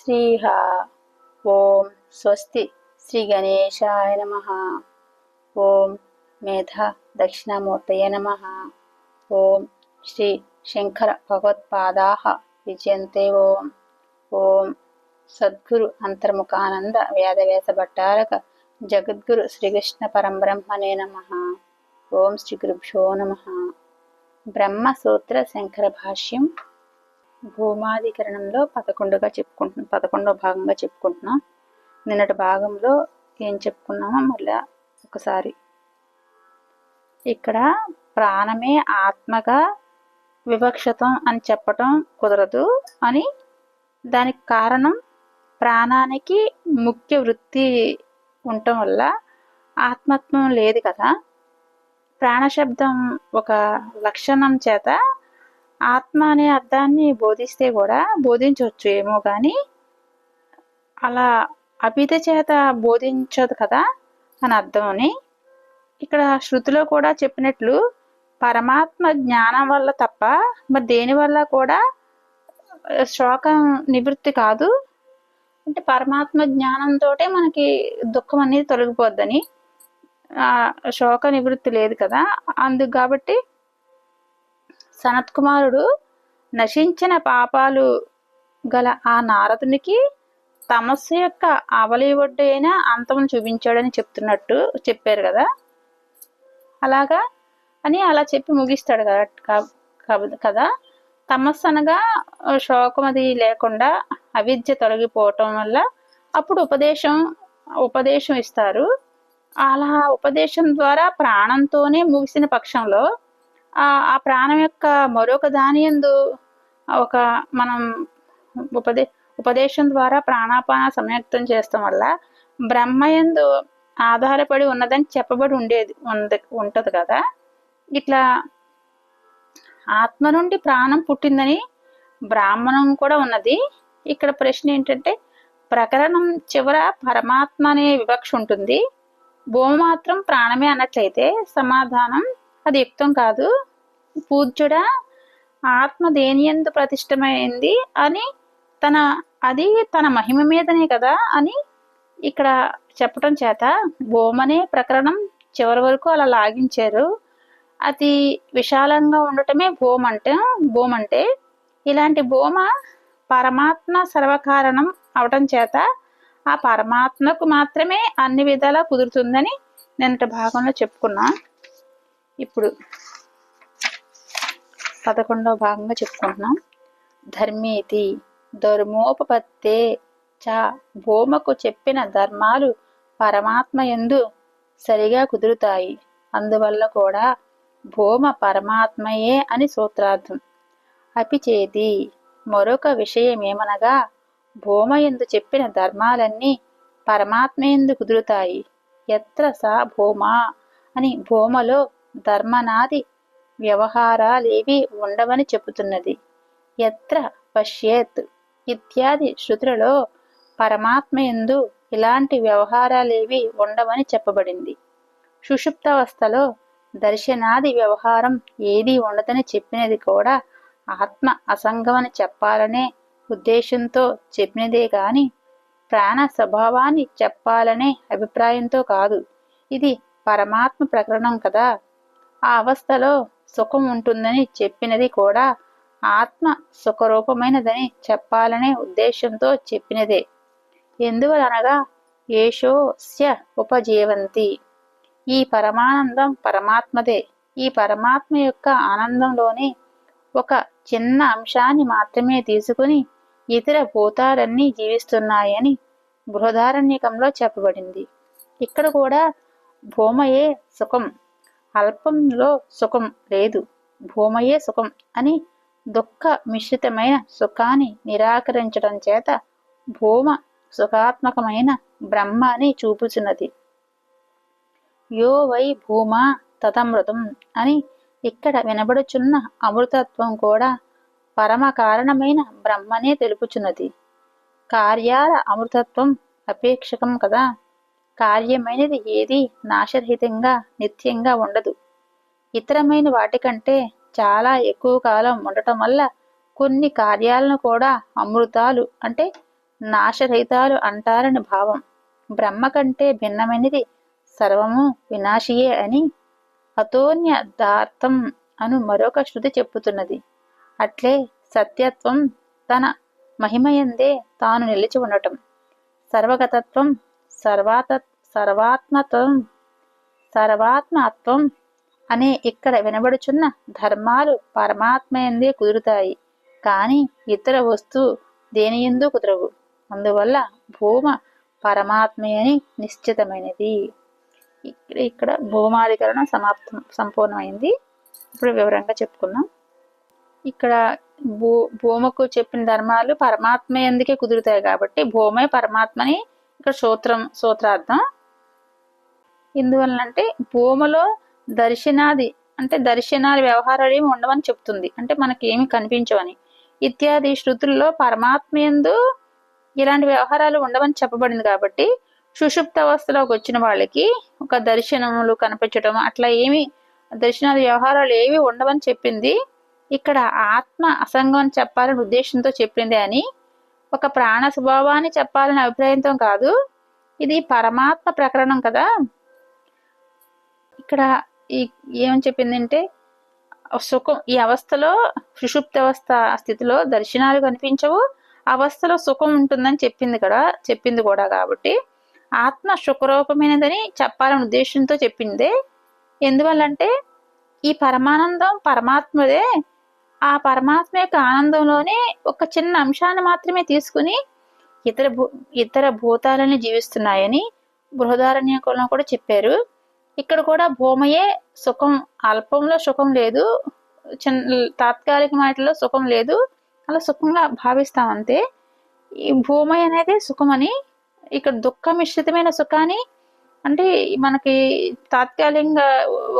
శ్రీహ ఓం స్వస్తి. శ్రీ గణేశాయ నమ. ఓం మేధ దక్షిణామూర్తయ నమ. ఓం శ్రీ శంకర భగవత్పాదా విజయంతే ఓం. ఓం సద్గురు అంతర్ముఖానంద వేదవేస భట్టారక జగద్గురు శ్రీకృష్ణ పరంబ్రహ్మనే నమ. ఓం శ్రీ గురుభ్యో నమ. బ్రహ్మసూత్ర శంకర భాష్యం భూమాధికరణంలో పదకొండుగా చెప్పుకుంటున్నాం పదకొండవ భాగంగా చెప్పుకుంటున్నాం. నిన్నటి భాగంలో ఏం చెప్పుకున్నామో మళ్ళా ఒకసారి. ఇక్కడ ప్రాణమే ఆత్మగా వివక్షతం అని చెప్పటం కుదరదు అని దానికి కారణం ప్రాణానికి ముఖ్య వృత్తి ఉండటం వల్ల ఆత్మత్వం లేదు కదా. ప్రాణశబ్దం ఒక లక్షణం చేత ఆత్మ అనే అర్థాన్ని బోధిస్తే కూడా బోధించవచ్చు ఏమో కానీ అలా అభిత చేత బోధించదు కదా అని అర్థం అని. ఇక్కడ శృతిలో కూడా చెప్పినట్లు పరమాత్మ జ్ఞానం వల్ల తప్ప మరి దేని వల్ల కూడా శోకం నివృత్తి కాదు. అంటే పరమాత్మ జ్ఞానంతో మనకి దుఃఖం అనేది తొలగిపోద్దని. శోక నివృత్తి లేదు కదా. అందుకు కాబట్టి సనత్ కుమారుడు నశించిన పాపాలు గల ఆ నారదునికి తమస్సు యొక్క అవలి అయినా అంతమును చూపించాడని చెప్తున్నట్టు చెప్పారు కదా. అలాగా అని అలా చెప్పి ముగిస్తాడు కదా కదా. తమస్సు అనగా శోకం అది లేకుండా అవిద్య తొలగిపోవటం వల్ల అప్పుడు ఉపదేశం ఉపదేశం ఇస్తారు. అలా ఉపదేశం ద్వారా ప్రాణంతోనే ముగిసిన పక్షంలో ఆ ప్రాణం యొక్క మరొక దాని ఎందు ఒక మనం ఉపదే ఉపదేశం ద్వారా ప్రాణాపాన సంయుక్తం చేస్తాం వల్ల బ్రహ్మయందు ఆధారపడి ఉన్నదని చెప్పబడి ఉండేది ఉంది ఉంటుంది కదా. ఇట్లా ఆత్మ నుండి ప్రాణం పుట్టిందని బ్రాహ్మణం కూడా ఉన్నది. ఇక్కడ ప్రశ్న ఏంటంటే ప్రకరణం చివర పరమాత్మ అనే వివక్ష ఉంటుంది. భూమి మాత్రం ప్రాణమే అన్నట్లయితే సమాధానం అది యుక్తం కాదు. పూజ్యుడ ఆత్మ దేనియందు ప్రతిష్టమైంది అని తన అది తన మహిమ మీదనే కదా అని ఇక్కడ చెప్పటం చేత భూమనే ప్రకరణం చివరి వరకు అలా లాగించారు. అతి విశాలంగా ఉండటమే భూమ అంటే భూమ అంటే ఇలాంటి భూమ పరమాత్మ సర్వకారణం అవటం చేత ఆ పరమాత్మకు మాత్రమే అన్ని విధాలా కుదురుతుందని నిన్నటి భాగంలో చెప్పుకున్నాను ఇప్పుడు పదకొండవ భాగంగా చెప్పుకుంటున్నాం. ధర్మేతి ధర్మోపపత్తే చ భూమకు చెప్పిన ధర్మాలు పరమాత్మ ఎందు సరిగా కుదురుతాయి. అందువల్ల కూడా భూమ పరమాత్మయే అని సూత్రార్థం. అపిచేది మరొక విషయం ఏమనగా భూమ ఎందు చెప్పిన ధర్మాలన్నీ పరమాత్మ ఎందు కుదురుతాయి. ఎత్ర సా భూమా అని భూమలో ధర్మనాది వ్యవహారాలేవి ఉండవని చెబుతున్నది. ఎత్ర పశ్యేత్ ఇత్యాది శృతులలో పరమాత్మ ఎందు ఇలాంటి వ్యవహారాలేవి ఉండవని చెప్పబడింది. సుషుప్తావస్థలో దర్శనాది వ్యవహారం ఏదీ ఉండదని చెప్పినది కూడా ఆత్మ అసంగమని చెప్పాలనే ఉద్దేశంతో చెప్పినదే గాని ప్రాణ స్వభావాన్ని చెప్పాలనే అభిప్రాయంతో కాదు. ఇది పరమాత్మ ప్రకరణం కదా. ఆ అవస్థలో సుఖం ఉంటుందని చెప్పినది కూడా ఆత్మ సుఖరూపమైనదని చెప్పాలనే ఉద్దేశంతో చెప్పినదే. ఎందువలనగా ఏషోస్య ఉపజీవంతి. ఈ పరమానందం పరమాత్మదే. ఈ పరమాత్మ యొక్క ఆనందంలోని ఒక చిన్న అంశాన్ని మాత్రమే తీసుకుని ఇతర భూతాలన్నీ జీవిస్తున్నాయని బృహదారణ్యకంలో చెప్పబడింది. ఇక్కడ కూడా భూమయే సుఖం. అల్పంలో సుఖం లేదు. భూమయే సుఖం అని దుఃఖ మిశ్రితమైన సుఖాన్ని నిరాకరించడం చేత భూమ సుఖాత్మకమైన బ్రహ్మ అని చూపుచున్నది. యో వై భూమా తతమృతం అని ఇక్కడ వినబడుచున్న అమృతత్వం కూడా పరమ కారణమైన బ్రహ్మనే తెలుపుచున్నది. కార్యాల అమృతత్వం అపేక్షకం కదా? కార్యమైనది ఏది నాశరహితంగా నిత్యంగా ఉండదు. ఇతరమైన వాటికంటే చాలా ఎక్కువ కాలం ఉండటం వల్ల కొన్ని కార్యాలను కూడా అమృతాలు అంటే నాశరహితాలు అంటారని భావం. బ్రహ్మ కంటే భిన్నమైనది సర్వము వినాశియే అని అతోన్య దార్థం అను మరొక శృతి చెప్పుతున్నది. అట్లే సత్యత్వం తన మహిమయందే తాను నిలిచి ఉండటం. సర్వగతత్వం సర్వాతత్వం సర్వాత్మత్వం సర్వాత్మత్వం అనే ఇక్కడ వినబడుచున్న ధర్మాలు పరమాత్మయందే కుదురుతాయి. కానీ ఇతర వస్తువు దేని ఎందు కుదరవు. అందువల్ల భూమ పరమాత్మయని నిశ్చితమైనది. ఇక్కడ ఇక్కడ భూమాధికరణం సమాప్తం సంపూర్ణమైంది. ఇప్పుడు వివరంగా చెప్పుకున్నాం ఇక్కడ భూ భూమకు చెప్పిన ధర్మాలు పరమాత్మ ఎందుకే కుదురుతాయి కాబట్టి భూమే పరమాత్మని ఇక్కడ సూత్రం సూత్రార్థం ఎందువల్లంటే భూమిలో దర్శనాది అంటే దర్శనాది వ్యవహారాలు ఏమి ఉండవని చెప్తుంది. అంటే మనకి ఏమి కనిపించవని. ఇత్యాది శృతుల్లో పరమాత్మ ఎందు ఇలాంటి వ్యవహారాలు ఉండవని చెప్పబడింది కాబట్టి సుషుప్త అవస్థలోకి వచ్చిన వాళ్ళకి ఒక దర్శనములు కనిపించడం అట్లా ఏమి దర్శనాది వ్యవహారాలు ఏవి ఉండవని చెప్పింది. ఇక్కడ ఆత్మ అసంగం చెప్పాలని ఉద్దేశంతో చెప్పింది అని ఒక ప్రాణ స్వభావాన్ని చెప్పాలని అభిప్రాయంతో కాదు. ఇది పరమాత్మ ప్రకరణం కదా. ఇక్కడ ఈ ఏమని చెప్పిందంటే సుఖం ఈ అవస్థలో సుషుప్త అవస్థ స్థితిలో దర్శనాలు కనిపించవు. అవస్థలో సుఖం ఉంటుందని చెప్పింది కదా చెప్పింది కూడా కాబట్టి. ఆత్మ సుఖరూపమైనదని చెప్పాలని ఉద్దేశంతో చెప్పిందే. ఎందువల్లంటే ఈ పరమానందం పరమాత్మదే. ఆ పరమాత్మ యొక్క ఆనందంలోనే ఒక చిన్న అంశాన్ని మాత్రమే తీసుకుని ఇతర భూ ఇతర భూతాలని జీవిస్తున్నాయని బృహదారణ్యకులను కూడా చెప్పారు. ఇక్కడ కూడా భూమయే సుఖం అల్పంలో సుఖం లేదు చిన్న తాత్కాలిక మాటలో సుఖం లేదు అలా సుఖంగా భావిస్తాం అంతే. ఈ భూమయ అనేది సుఖమని ఇక్కడ దుఃఖ మిశ్రితమైన సుఖాన్ని అంటే మనకి తాత్కాలికంగా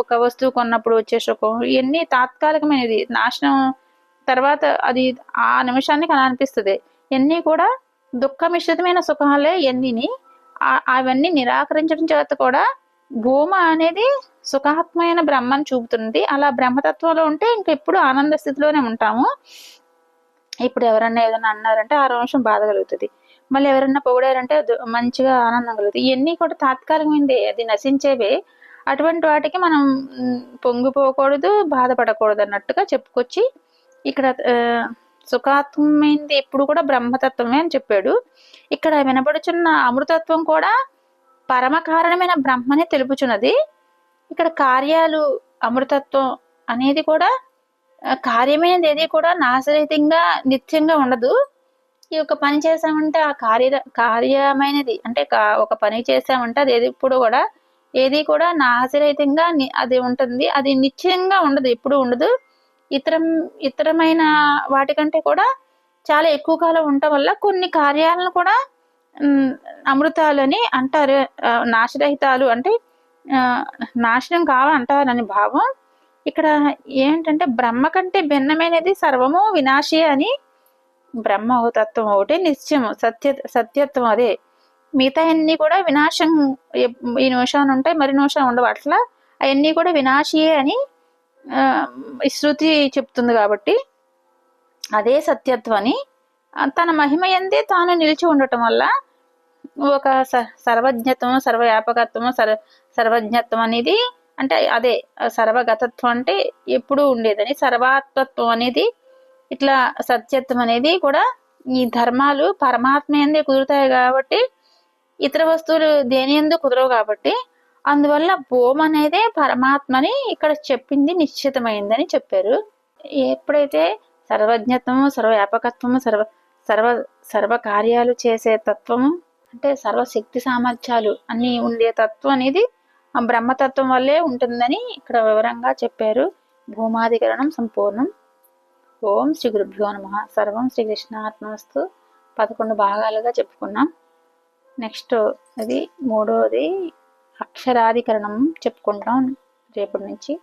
ఒక వస్తువు కొన్నప్పుడు వచ్చే సుఖం ఇవన్నీ తాత్కాలికమైనది. నాశనం తర్వాత అది ఆ నిమిషానికి అలా అనిపిస్తుంది. ఇవన్నీ కూడా దుఃఖ మిశ్రితమైన సుఖాలే ఎన్నిని అవన్నీ నిరాకరించడం చేత కూడా భూమ అనేది సుఖాత్మైన బ్రహ్మని చూపుతుంది. అలా బ్రహ్మతత్వంలో ఉంటే ఇంకెప్పుడు ఆనంద స్థితిలోనే ఉంటాము. ఇప్పుడు ఎవరన్నా ఏదైనా అన్నారంటే ఆ నిమిషం బాధ కలుగుతుంది. మళ్ళీ ఎవరన్నా పొగిడారంటే మంచిగా ఆనందం కలుగుతుంది. ఇవన్నీ కూడా తాత్కాలికమైందే. అది నశించేవే. అటువంటి వాటికి మనం పొంగిపోకూడదు బాధపడకూడదు అన్నట్టుగా చెప్పుకొచ్చి ఇక్కడ సుఖాత్మైంది ఎప్పుడు కూడా బ్రహ్మతత్వమే అని చెప్పాడు. ఇక్కడ వినబడుచున్న అమృతత్వం కూడా పరమ కారణమైన బ్రహ్మనే తెలుపుచున్నది. ఇక్కడ కార్యాలు అమృతత్వం అనేది కూడా కార్యమైనది ఏది కూడా నాశరహితంగా నిత్యంగా ఉండదు. ఈ ఒక పని చేసామంటే ఆ కార్య కార్యమైనది అంటే ఒక పని చేసామంటే అది ఏది ఇప్పుడు కూడా ఏది కూడా నాశరహితంగా అది ఉంటుంది. అది నిశ్చయంగా ఉండదు ఎప్పుడు ఉండదు. ఇతరం ఇతరమైన వాటికంటే కూడా చాలా ఎక్కువ కాలం ఉండటం వల్ల కొన్ని కార్యాలను కూడా అమృతాలని అంటారు. నాశరహితాలు అంటే నాశనం కావంటారని భావం. ఇక్కడ ఏంటంటే బ్రహ్మ కంటే భిన్నమైనది సర్వము వినాశి అని బ్రహ్మ తత్వం ఒకటి నిశ్చయం సత్య సత్యత్వం అదే. మిగతా అన్ని కూడా వినాశం ఈ నిమిషాన్ని ఉంటాయి మరి నిమిషం ఉండవు అట్లా. అవన్నీ కూడా వినాశియే అని శృతి చెప్తుంది కాబట్టి అదే సత్యత్వని తన మహిమ ఎందే తాను నిలిచి ఉండటం వల్ల ఒక సర్వజ్ఞత్వం సర్వవ్యాపకత్వం సర్వ సర్వజ్ఞత్వం అనేది అంటే అదే సర్వగతత్వం అంటే ఎప్పుడు ఉండేదని సర్వాత్మత్వం అనేది ఇట్లా సత్యత్వం అనేది కూడా ఈ ధర్మాలు పరమాత్మ ఎందే కుదురుతాయి కాబట్టి ఇతర వస్తువులు దేని ఎందు కుదరవు కాబట్టి అందువల్ల భూమి అనేదే పరమాత్మని ఇక్కడ చెప్పింది నిశ్చితమైందని చెప్పారు. ఎప్పుడైతే సర్వజ్ఞత్వము సర్వవ్యాపకత్వము సర్వ సర్వ సర్వకార్యాలు చేసే తత్వము అంటే సర్వశక్తి సామర్థ్యాలు అన్నీ ఉండే తత్వం అనేది ఆ బ్రహ్మతత్వం వల్లే ఉంటుందని ఇక్కడ వివరంగా చెప్పారు. భూమాధికరణం సంపూర్ణం. ఓం శ్రీ గురుభ్యో నమ. సర్వం శ్రీకృష్ణాత్మస్తు పదకొండు భాగాలుగా చెప్పుకున్నాం. నెక్స్ట్ అది మూడోది అక్షరాధికరణం చెప్పుకుంటాం రేపటి నుంచి.